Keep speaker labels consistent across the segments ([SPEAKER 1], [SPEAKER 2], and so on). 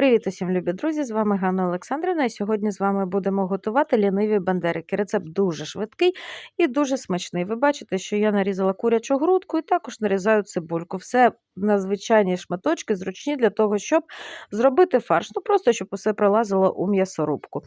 [SPEAKER 1] Привіт усім, любі друзі! З вами Ганна Олександрівна. І сьогодні з вами будемо готувати ліниві бандерики. Рецепт дуже швидкий і дуже смачний. Ви бачите, що я нарізала курячу грудку і також нарізаю цибульку. Все на звичайні шматочки, зручні для того, щоб зробити фарш. Ну просто щоб усе пролазило у м'ясорубку.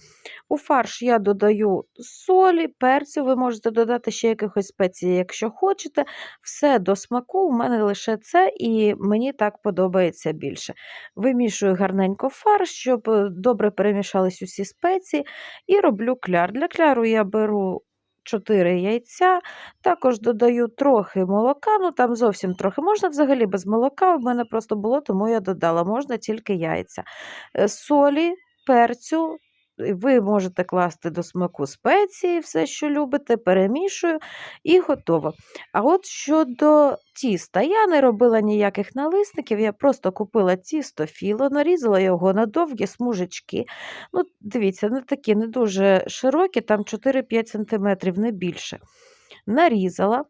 [SPEAKER 1] У фарш я додаю солі, перцю. Ви можете додати ще якихось спецій, якщо хочете. Все до смаку. У мене лише це, і мені так подобається більше. Вимішую гарненько фарш, щоб е, добре перемішались усі спеції, і роблю кляр. Для кляру я беру 4 яйця, також додаю трохи молока, ну там зовсім трохи. Можна взагалі без молока, у мене просто було, тому я додала, можна тільки яйця. Е, Солі, перцю. Ви можете класти до смаку спеції, все, що любите, перемішую і готово. А от щодо тіста, я не робила ніяких налисників, я просто купила тісто філо, нарізала його на довгі смужечки. Ну, Дивіться, не такі не дуже широкі, там 4-5 см, не більше. Нарізала.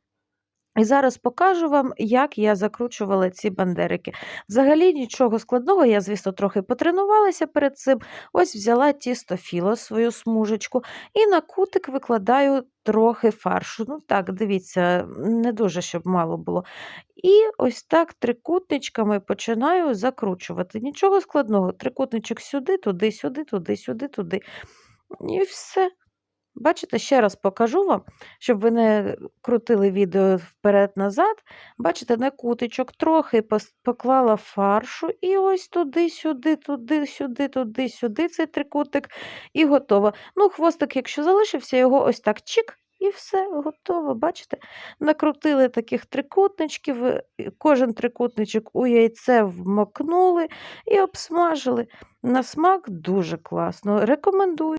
[SPEAKER 1] І зараз покажу вам, як я закручувала ці бандерики. Взагалі нічого складного, я, звісно, трохи потренувалася перед цим. Ось взяла тісто філо, свою смужечку, і на кутик викладаю трохи фаршу. Ну так, дивіться, не дуже, щоб мало було. І ось так трикутничками починаю закручувати. Нічого складного, трикутничок сюди, туди, сюди, туди, сюди, туди. І все. Бачите, ще раз покажу вам, щоб ви не крутили відео вперед-назад. Бачите, на кутичок трохи поклала фаршу, і ось туди-сюди, туди-сюди, туди-сюди цей трикутик, і готово. Ну, хвостик, якщо залишився, його ось так чик, і все, готово. Бачите? Накрутили таких трикутничків, е, кожен трикутничок у яйце вмокнули і обсмажили. На смак дуже класно. Рекомендую.